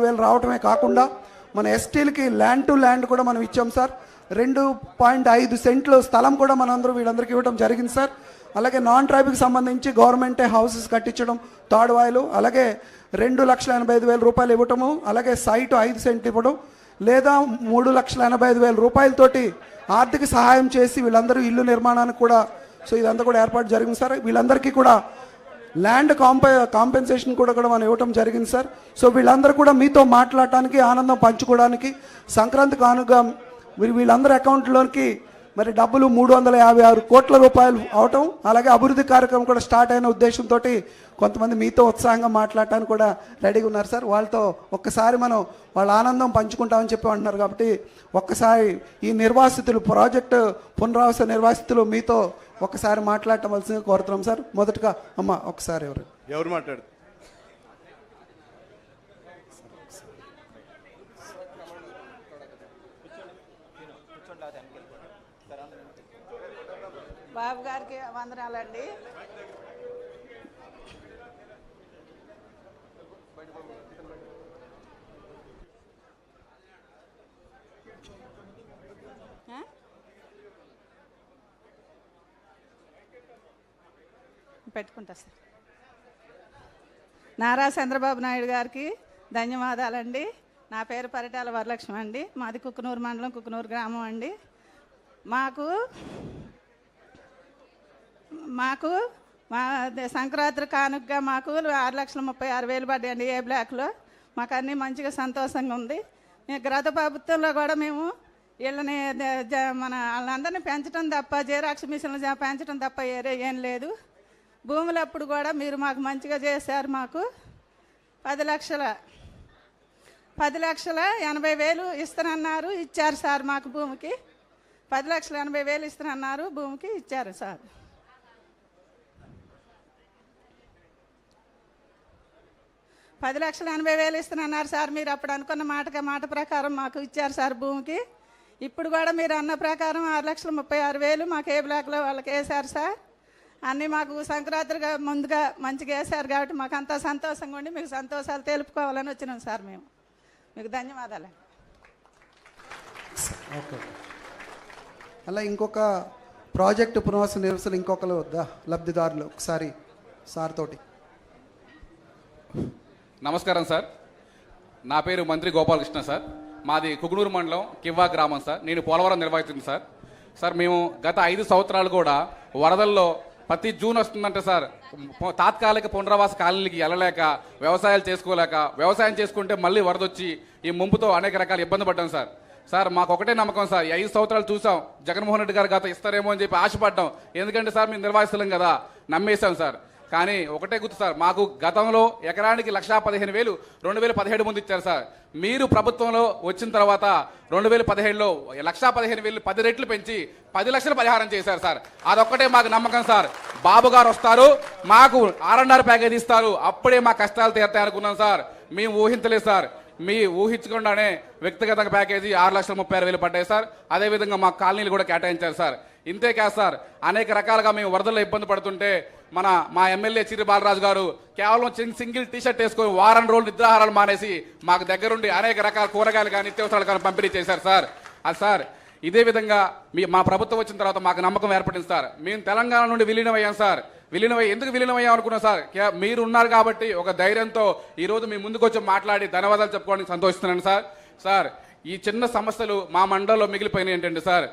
వేలు రావటమే కాకుండా మన ఎస్టీలకి ల్యాండ్ టు ల్యాండ్ కూడా మనం ఇచ్చాం సార్. రెండు పాయింట్ ఐదు సెంట్లు స్థలం కూడా మనందరూ వీళ్ళందరికీ ఇవ్వడం జరిగింది సార్. అలాగే నాన్ ట్రైబ్కి సంబంధించి గవర్నమెంటే హౌసెస్ కట్టించడం తాడువాయిలు అలాగే రెండు లక్షల ఎనభై ఐదు వేల రూపాయలు ఇవ్వటము అలాగే సైటు ఐదు సెంట్లు ఇవ్వడం లేదా మూడు లక్షల ఎనభై ఐదు వేల రూపాయలతోటి ఆర్థిక సహాయం చేసి వీళ్ళందరూ ఇల్లు నిర్మాణానికి కూడా సో ఇదంతా కూడా ఏర్పాటు జరిగింది సార్. వీళ్ళందరికీ కూడా ల్యాండ్ కాంప కాంపెన్సేషన్ కూడా కూడా మనం ఇవ్వటం జరిగింది సార్ సో వీళ్ళందరూ కూడా మీతో మాట్లాడటానికి ఆనందం పంచుకోవడానికి సంక్రాంతి కానుగా మీరు వీళ్ళందరి అకౌంట్లోకి మరి డబ్బులు మూడు వందల యాభై ఆరు కోట్ల రూపాయలు అవటం అలాగే అభివృద్ధి కార్యక్రమం కూడా స్టార్ట్ అయిన ఉద్దేశంతో కొంతమంది మీతో ఉత్సాహంగా మాట్లాడటానికి కూడా రెడీగా ఉన్నారు సార్ వాళ్ళతో ఒక్కసారి మనం వాళ్ళ ఆనందం పంచుకుంటామని చెప్పి అంటున్నారు కాబట్టి ఒక్కసారి ఈ నిర్వాసితులు ప్రాజెక్టు పునరావాస నిర్వాసితులు మీతో ఒక్కసారి మాట్లాడటవలసిందిగా కోరుతున్నాం సార్. మొదటగా అమ్మ ఒకసారి ఎవరు? ఎవరు మాట్లాడు బాబు గారికి వందనాలండి. పెట్టుకుంటా సార్. నారా చంద్రబాబు నాయుడు గారికి ధన్యవాదాలండి. నా పేరు పరిటాల వరలక్ష్మి అండి. మాది కుక్కునూరు మండలం కుక్కునూరు గ్రామం అండి. మాకు మాకు మా సంక్రాంతి కానుకగా మాకు ఆరు లక్షల ముప్పై ఆరు వేలు పడ్డాయండి ఏ బ్లాక్లో. మాకు అన్నీ మంచిగా సంతోషంగా ఉంది. గత ప్రభుత్వంలో కూడా మేము వీళ్ళని జ- మన వాళ్ళందరినీ పెంచడం తప్ప జేరాక్స్ మిషన్లు పెంచడం తప్ప ఏరే ఏం లేదు. భూములు అప్పుడు కూడా మీరు మాకు మంచిగా చేశారు మాకు. పది లక్షల పది లక్షల ఎనభై వేలు ఇస్తానన్నారు ఇచ్చారు సార్ మాకు భూమికి. పది లక్షల ఎనభై వేలు ఇస్తానన్నారు భూమికి ఇచ్చారు సార్. పది లక్షల ఎనభై వేలు ఇస్తున్నారు సార్ మీరు అప్పుడు అనుకున్న మాటగా మాట ప్రకారం మాకు ఇచ్చారు సార్ భూమికి. ఇప్పుడు కూడా మీరు అన్న ప్రకారం ఆరు లక్షల ముప్పై ఆరు వేలు మాకు ఏ బ్లాక్లో వాళ్ళకి వేశారు సార్. అన్నీ మాకు సంక్రాంతిగా ముందుగా మంచిగా వేశారు కాబట్టి మాకు అంతా సంతోషంగా ఉండి మీకు సంతోషాలు తెలుపుకోవాలని వచ్చినాం సార్ మేము. మీకు ధన్యవాదాలు. ఓకే. అలా ఇంకొక ప్రాజెక్టు పునర్వాస నిరసన ఇంకొకరు ద- లబ్ధిదారులు ఒకసారి సార్ తోటి. నమస్కారం సార్. నా పేరు మంత్రి గోపాలకృష్ణ సార్. మాది కుకునూరు మండలం కివ్వా గ్రామం సార్. నేను పోలవరం నిర్వహిస్తుంది సార్. సార్ మేము గత ఐదు సంవత్సరాలు కూడా వరదల్లో ప్రతి జూన్ వస్తుందంటే సార్ తాత్కాలిక పునరావాస కాలనీకి వెళ్ళలేక వ్యవసాయాలు చేసుకోలేక వ్యవసాయం చేసుకుంటే మళ్ళీ వరద వచ్చి ఈ ముంపుతో అనేక రకాల ఇబ్బంది పడ్డాం సార్. సార్ మాకు ఒకటే నమ్మకం సార్ ఈ ఐదు సంవత్సరాలు చూసాం జగన్మోహన్ రెడ్డి గారు గత ఇస్తారేమో అని చెప్పి ఆశపడ్డాం. ఎందుకంటే సార్ మేము నిర్వాసితులం కదా నమ్మేశాం సార్. కానీ ఒకటే గుర్తు సార్ మాకు గతంలో ఎకరానికి లక్షా పదిహేను వేలు రెండు వేల పదిహేడు ముందు ఇచ్చారు సార్. మీరు ప్రభుత్వంలో వచ్చిన తర్వాత రెండు వేల పదిహేడులో లక్షా పదిహేను వేలు పది రెట్లు పెంచి పది లక్షలు పరిహారం చేశారు సార్. అదొక్కటే మాకు నమ్మకం సార్. బాబు గారు వస్తారు మాకు ఆర్ఎన్ఆర్ ప్యాకేజ్ ఇస్తారు. అప్పుడే మా కష్టాలు తీరుతాయి అనుకున్నాం సార్. మేము ఊహించలేదు సార్. మీ ఊహించకుండానే వ్యక్తిగత ప్యాకేజీ ఆరు లక్షల ముప్పై ఆరు వేలు పడ్డాయి సార్. అదేవిధంగా మా కాలనీలు కూడా కేటాయించారు సార్. ఇంతే కాదు సార్ అనేక రకాలుగా మేము వరదల్లో ఇబ్బంది పడుతుంటే మన మా ఎమ్మెల్యే చిరు బాలరాజు గారు కేవలం చిన్న సింగిల్ టీ షర్ట్ వేసుకొని వారం రోజులు నిద్రాహారాలు మానేసి మాకు దగ్గరుండి అనేక రకాల కూరగాయలు కానీ నిత్యావసరాలు కానీ పంపిణీ చేశారు సార్. అది సార్ ఇదే విధంగా మీ మా ప్రభుత్వం వచ్చిన తర్వాత మాకు నమ్మకం ఏర్పడింది సార్. మేము తెలంగాణ నుండి విలీనమయ్యాం సార్. విలీనమై ఎందుకు విలీనమయ్యాం అనుకున్నాం సార్? మీరు ఉన్నారు కాబట్టి ఒక ధైర్యంతో ఈరోజు మీ ముందుకు వచ్చి మాట్లాడి ధన్యవాదాలు చెప్పుకోవడానికి సంతోషిస్తున్నాను సార్. సార్ ఈ చిన్న సమస్యలు మా మండలంలో మిగిలిపోయినాయి ఏంటంటే సార్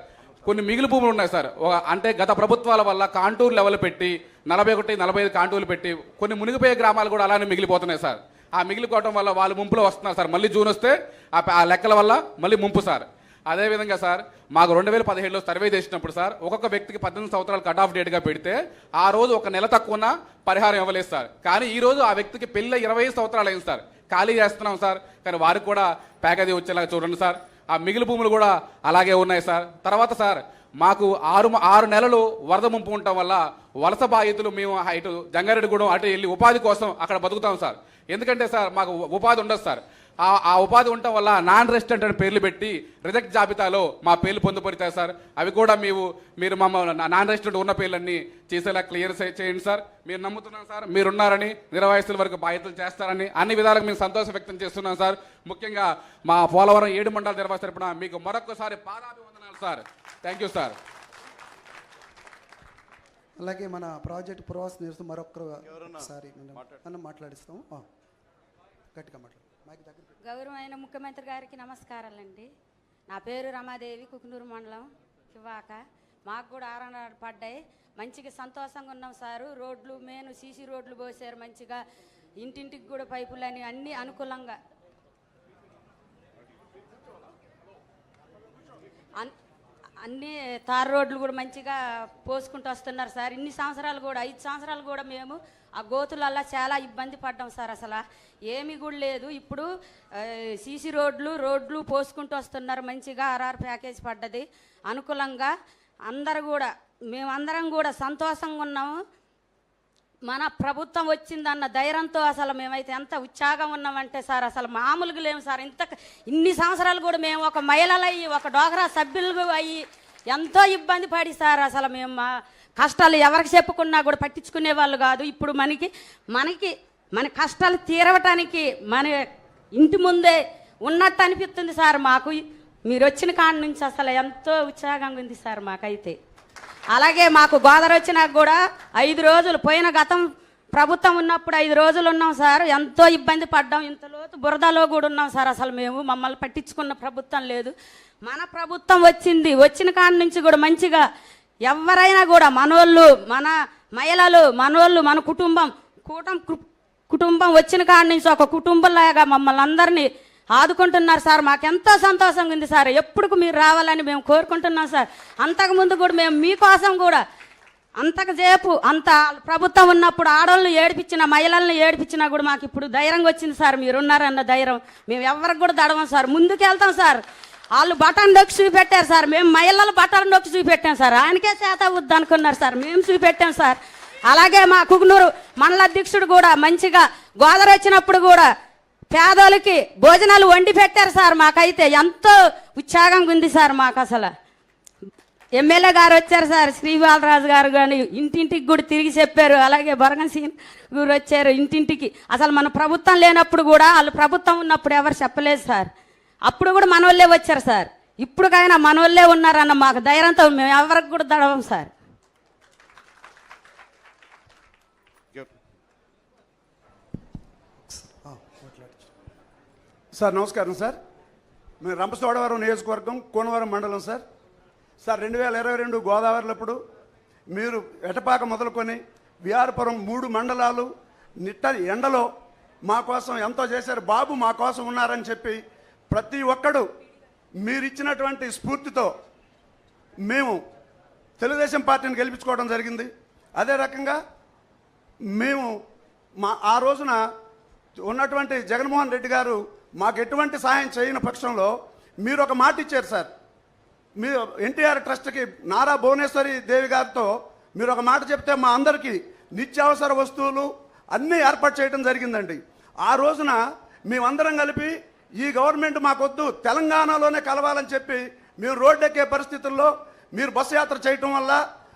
కొన్ని మిగిలి భూములు ఉన్నాయి సార్. అంటే గత ప్రభుత్వాల వల్ల కాంటూర్ లెవెల్ పెట్టి నలభై ఒకటి నలభై ఐదు కాంటూలు పెట్టి కొన్ని మునిగిపోయే గ్రామాలు కూడా అలానే మిగిలిపోతున్నాయి సార్. ఆ మిగిలిపోవడం వల్ల వాళ్ళు ముంపులో వస్తున్నారు సార్. మళ్ళీ జూన్ వస్తే ఆ లెక్కల వల్ల మళ్ళీ ముంపు సార్. అదేవిధంగా సార్ మాకు రెండు వేల పదిహేడులో సర్వే చేసినప్పుడు సార్ ఒక్కొక్క వ్యక్తికి పద్దెనిమిది సంవత్సరాలు కట్ ఆఫ్ డేట్గా పెడితే ఆ రోజు ఒక నెల తక్కువన పరిహారం ఇవ్వలేదు సార్. కానీ ఈ రోజు ఆ వ్యక్తికి పెళ్ళి ఇరవై ఐదు సంవత్సరాలు అయింది సార్. ఖాళీ చేస్తున్నాం సార్ కానీ వారికి కూడా ప్యాకేజీ వచ్చేలాగా చూడండి సార్. ఆ మిగిలి భూములు కూడా అలాగే ఉన్నాయి సార్. తర్వాత సార్ మాకు ఆరు ఆరు నెలలు వరద ముంపు ఉండటం వల్ల వలస బాధితులు మేము ఇటు జంగారెడ్డిగూడెం అటు వెళ్ళి ఉపాధి కోసం అక్కడ బతుకుతాం సార్. ఎందుకంటే సార్ మాకు ఉపాధి ఉండదు సార్. ఆ ఆ ఉపాధి ఉండటం వల్ల నాన్ రెసిడెంట్ అని పేర్లు పెట్టి రిజెక్ట్ జాబితాలో మా పేర్లు పొందుపడతాయి సార్. అవి కూడా మీరు మీరు మమ్మల్ని నాన్ రెసిడెంట్ ఉన్న పేర్లన్నీ చేసేలా క్లియర్ చేయండి సార్. మీరు నమ్ముతున్నాం సార్. మీరున్నారని నిర్వాసితుల వరకు బాధ్యతలు చేస్తారని అన్ని విధాలుగా మేము సంతోషం వ్యక్తం చేస్తున్నాం సార్. ముఖ్యంగా మా పోలవరం ఏడు మండల నిర్వాహి తరపున మీకు మరొకసారి పాదాభివందనాలు సార్. Thank you sir. అలాగే మన ప్రాజెక్ట్ ప్రవాస్ నేర్స్తూ మరొకరు మనం మాట్లాడిస్తాము గట్టిగా మాట్లాడు. గౌరవమైన ముఖ్యమంత్రి గారికి నమస్కారాలండి. నా పేరు రమాదేవి కుకునూరు మండలం కివాక. మాకు కూడా ఆరణాలు పడ్డాయి. మంచిగా సంతోషంగా ఉన్నాం సారు. రోడ్లు మేను సీసీ రోడ్లు పోసారు మంచిగా. ఇంటింటికి కూడా పైపులు అని అన్ని అనుకూలంగా. అన్- అన్ని తార్ రోడ్లు కూడా మంచిగా పోసుకుంటూ వస్తున్నారు సార్. ఇన్ని సంవత్సరాలు కూడా ఐదు సంవత్సరాలు కూడా మేము ఆ గోతులల్లా చాలా ఇబ్బంది పడ్డాం సార్ అసలు. ఏమి కూడా లేదు. ఇప్పుడు సీసీ రోడ్లు రోడ్లు పోసుకుంటూ వస్తున్నారు. మంచిగా ఆర్ఆర్ ప్యాకేజ్ పడ్డది. అనుకూలంగా అందరు కూడా మేమందరం కూడా సంతోషంగా ఉన్నాము. మన ప్రభుత్వం వచ్చిందన్న ధైర్యంతో అసలు మేమైతే ఎంత ఉత్సాహం ఉన్నామంటే సార్ అసలు మామూలుగా లేము సార్. ఇంత ఇన్ని సంవత్సరాలు కూడా మేము ఒక మహిళలు అయ్యి ఒక డోగరా సభ్యులు అయ్యి ఎంతో ఇబ్బంది పడి సార్ అసలు మేము మా కష్టాలు ఎవరికి చెప్పుకున్నా కూడా పట్టించుకునే వాళ్ళు కాదు. ఇప్పుడు మనకి మనకి మన కష్టాలు తీరవటానికి మన ఇంటి ముందే ఉన్నట్టు అనిపిస్తుంది సార్ మాకు. మీరు వచ్చిన కాడ నుంచి అసలు ఎంతో ఉత్సాహంగా ఉంది సార్ మాకైతే. అలాగే మాకు గోదావరి వచ్చినాక కూడా ఐదు రోజులు పోయిన గతం ప్రభుత్వం ఉన్నప్పుడు ఐదు రోజులు ఉన్నాం సార్. ఎంతో ఇబ్బంది పడ్డాం. ఇంత లోతు బురదలో కూడా ఉన్నాం సార్ అసలు మేము. మమ్మల్ని పట్టించుకున్న ప్రభుత్వం లేదు. మన ప్రభుత్వం వచ్చింది. వచ్చిన కాడ నుంచి కూడా మంచిగా ఎవరైనా కూడా మనోళ్ళు మన మహిళలు మనోళ్ళు మన కుటుంబం కూటం కుటుంబం వచ్చిన కాడ నుంచి ఒక కుటుంబంలాగా మమ్మల్ని అందరినీ ఆదుకుంటున్నారు సార్. మాకెంతో సంతోషంగా ఉంది సార్. ఎప్పుడు మీరు రావాలని మేము కోరుకుంటున్నాం సార్. అంతకుముందు కూడా మేము మీకోసం కూడా అంతకసేపు అంత ప్రభుత్వం ఉన్నప్పుడు ఆడవాళ్ళు ఏడిపించిన మహిళలను ఏడిపించినా కూడా మాకు ఇప్పుడు ధైర్యంగా వచ్చింది సార్. మీరున్నారన్న ధైర్యం. మేము ఎవరికి కూడా దడవం సార్. ముందుకు వెళ్తాం సార్. వాళ్ళు బటన్ నొక్కి చూపెట్టారు సార్. మేము మహిళలు బటన్ నొక్కి చూపెట్టాం సార్. ఆయనకే చేత వద్దు అనుకున్నారు సార్. మేము చూపెట్టాం సార్. అలాగే మా కుగునూరు మండల అధ్యక్షుడు కూడా మంచిగా గోదావరి వచ్చినప్పుడు కూడా పేదోళ్ళకి భోజనాలు వండి పెట్టారు సార్ మాకైతే. ఎంతో ఉత్సాహంగా ఉంది సార్ మాకు అసలు. ఎమ్మెల్యే గారు వచ్చారు సార్ శ్రీబాలరాజు గారు కానీ ఇంటింటికి కూడా తిరిగి చెప్పారు. అలాగే బొరగన్ సింగ్ గారు వచ్చారు ఇంటింటికి. అసలు మన ప్రభుత్వం లేనప్పుడు కూడా వాళ్ళు ప్రభుత్వం ఉన్నప్పుడు ఎవరు చెప్పలేదు సార్. అప్పుడు కూడా మన వాళ్ళే వచ్చారు సార్. ఇప్పుడుకైనా మన వాళ్ళే ఉన్నారన్న మాకు ధైర్యంతో మేము ఎవరికి కూడా దడవం సార్. సార్ నమస్కారం సార్. మేము రంపచోడవరం నియోజకవర్గం కోనవరం మండలం సార్. సార్ రెండు వేల ఇరవై రెండు గోదావరిలప్పుడు మీరు ఎటపాక మొదలుకొని విఆర్పురం మూడు మండలాలు నిట్ట ఎండలో మా కోసం ఎంతో చేశారు. బాబు మా కోసం ఉన్నారని చెప్పి ప్రతి ఒక్కడు మీరు ఇచ్చినటువంటి స్ఫూర్తితో మేము తెలుగుదేశం పార్టీని గెలిపించుకోవడం జరిగింది. అదే రకంగా మేము మా ఆ రోజున ఉన్నటువంటి జగన్మోహన్ రెడ్డి గారు మాకు ఎటువంటి సహాయం చేయని పక్షంలో మీరు ఒక మాట ఇచ్చారు సార్. మీరు ఎన్టీఆర్ ట్రస్ట్కి నారా భువనేశ్వరి దేవి గారితో మీరు ఒక మాట చెప్తే మా అందరికీ నిత్యావసర వస్తువులు అన్నీ ఏర్పాటు చేయడం జరిగిందండి. ఆ రోజున మేమందరం కలిపి ఈ గవర్నమెంట్ మాకొద్దు తెలంగాణలోనే కలవాలని చెప్పి మీరు రోడ్డెక్కే పరిస్థితుల్లో మీరు బస్సు యాత్ర చేయటం వల్ల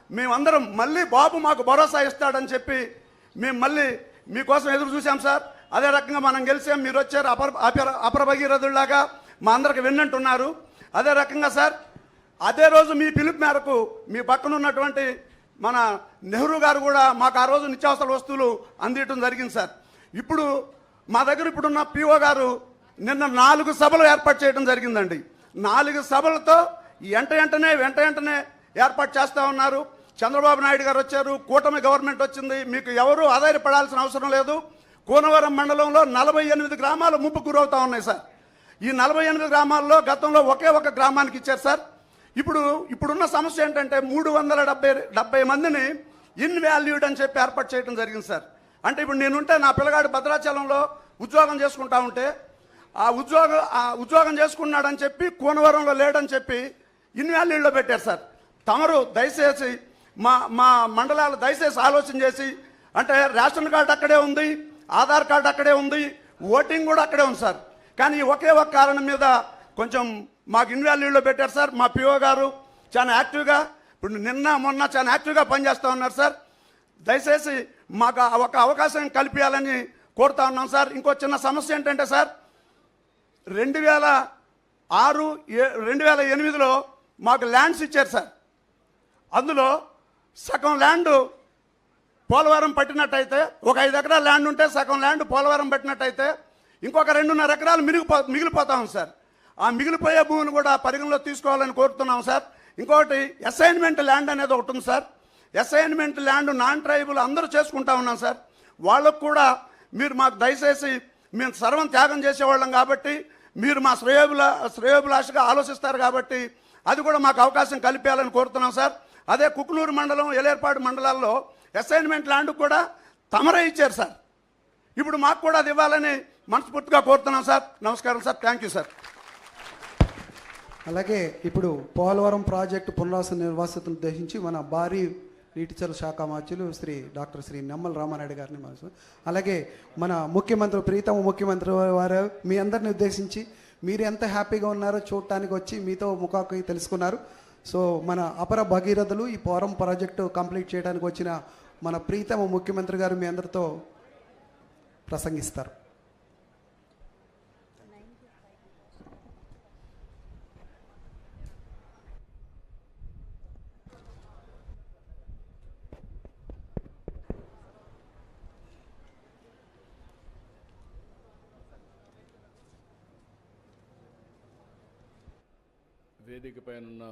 మేమందరం మళ్ళీ బాబు మాకు భరోసా ఇస్తాడని చెప్పి మేము మళ్ళీ మీకోసం ఎదురు చూసాం సార్. అదే రకంగా మనం గెలిచాం మీరు వచ్చారు అపర అపర అపరభగీరథుల్లాగా మా అందరికి విన్నట్టున్నారు అదే రకంగా సార్ అదే రోజు మీ పిలుపు మేరకు మీ పక్కన ఉన్నటువంటి మన నెహ్రూ గారు కూడా మాకు ఆ రోజు నిత్యావసర వస్తువులు అందించడం జరిగింది సార్. ఇప్పుడు మా దగ్గర ఇప్పుడున్న పిఓ గారు నిన్న నాలుగు సభలు ఏర్పాటు చేయడం జరిగిందండి. నాలుగు సభలతో ఎంట వెంటనే వెంట వెంటనే ఏర్పాటు చేస్తూ ఉన్నారు. చంద్రబాబు నాయుడు గారు వచ్చారు కూటమి గవర్నమెంట్ వచ్చింది. మీకు ఎవరు ఆధారపడాల్సిన అవసరం లేదు. కోనవరం మండలంలో నలభై ఎనిమిది గ్రామాలు ముప్పు గురవుతూ ఉన్నాయి సార్. ఈ నలభై ఎనిమిది గ్రామాల్లో గతంలో ఒకే ఒక గ్రామానికి ఇచ్చారు సార్. ఇప్పుడు ఇప్పుడున్న సమస్య ఏంటంటే మూడు వందల డెబ్బై డెబ్బై మందిని ఇన్వాల్యూడ్ అని చెప్పి ఏర్పాటు చేయడం జరిగింది సార్. అంటే ఇప్పుడు నేనుంటే నా పిల్లగాడు భద్రాచలంలో ఉద్యోగం చేసుకుంటా ఉంటే ఆ ఉద్యోగం ఆ ఉద్యోగం చేసుకున్నాడని చెప్పి కోనవరంలో లేడని చెప్పి ఇన్వాల్యూడ్లో పెట్టారు సార్. తమరు దయచేసి మా మా మండలాలు దయచేసి ఆలోచన చేసి అంటే రేషన్ కార్డు అక్కడే ఉంది ఆధార్ కార్డు అక్కడే ఉంది ఓటింగ్ కూడా అక్కడే ఉంది సార్. కానీ ఒకే ఒక కారణం మీద కొంచెం మాకు ఇన్వాల్యూలో పెట్టారు సార్. మా పిఓ గారు చాలా యాక్టివ్గా ఇప్పుడు నిన్న మొన్న చాలా యాక్టివ్గా పనిచేస్తూ ఉన్నారు సార్. దయచేసి మాకు ఒక అవకాశం కల్పించాలని కోరుతా ఉన్నాం సార్. ఇంకో చిన్న సమస్య ఏంటంటే సార్ రెండు వేల ఆరు ఏ- రెండు వేల ఎనిమిదిలో మాకు ల్యాండ్స్ ఇచ్చారు సార్. అందులో సగం ల్యాండ్ పోలవరం పట్టినట్టయితే ఒక ఐదు ఎకరాల ల్యాండ్ ఉంటే సగం ల్యాండ్ పోలవరం పట్టినట్టయితే ఇంకొక రెండున్నర ఎకరాలు మిగిలిపో మిగిలిపోతాం సార్. ఆ మిగిలిపోయే భూమిని కూడా పరిగణలో తీసుకోవాలని కోరుతున్నాం సార్. ఇంకోటి అసైన్మెంట్ ల్యాండ్ అనేది ఒకటి ఉంది sir. Assignment land non tribal అందరూ చేసుకుంటా ఉన్నాం సార్. వాళ్ళకు కూడా మీరు మాకు దయచేసి మేము సర్వం త్యాగం చేసేవాళ్ళం కాబట్టి మీరు మా శ్రేయోభిలా శ్రేయోభిలాషగా ఆలోచిస్తారు కాబట్టి అది కూడా మాకు అవకాశం కల్పించాలని కోరుతున్నాం సార్. అదే కుక్నూరు మండలం ఎలేర్పాడు మండలాల్లో అసైన్మెంట్ ల్యాండ్ కూడా తమరే ఇచ్చారు సార్. ఇప్పుడు మాకు కూడా అది ఇవ్వాలని మనస్ఫూర్తిగా కోరుతున్నాం సార్. నమస్కారం సార్. Thank you sir. అలాగే ఇప్పుడు పోలవరం ప్రాజెక్టు పునరాస నిర్వాసితను ఉద్దేశించి మన భారీ నీటిచల శాఖ మార్చులు శ్రీ డాక్టర్ శ్రీ నెమ్మల రామారెడ్డి గారిని మనసు అలాగే మన ముఖ్యమంత్రి ప్రీతమ ముఖ్యమంత్రి వారు మీ అందరిని ఉద్దేశించి మీరు ఎంత హ్యాపీగా ఉన్నారో చూడటానికి వచ్చి మీతో ముఖాకి తెలుసుకున్నారు. సో మన అపర భగీరథులు ఈ పోరం ప్రాజెక్టు కంప్లీట్ చేయడానికి వచ్చిన మన ప్రీతమ ముఖ్యమంత్రి గారు మీ అందరితో ప్రసంగిస్తారు. వేదిక పైన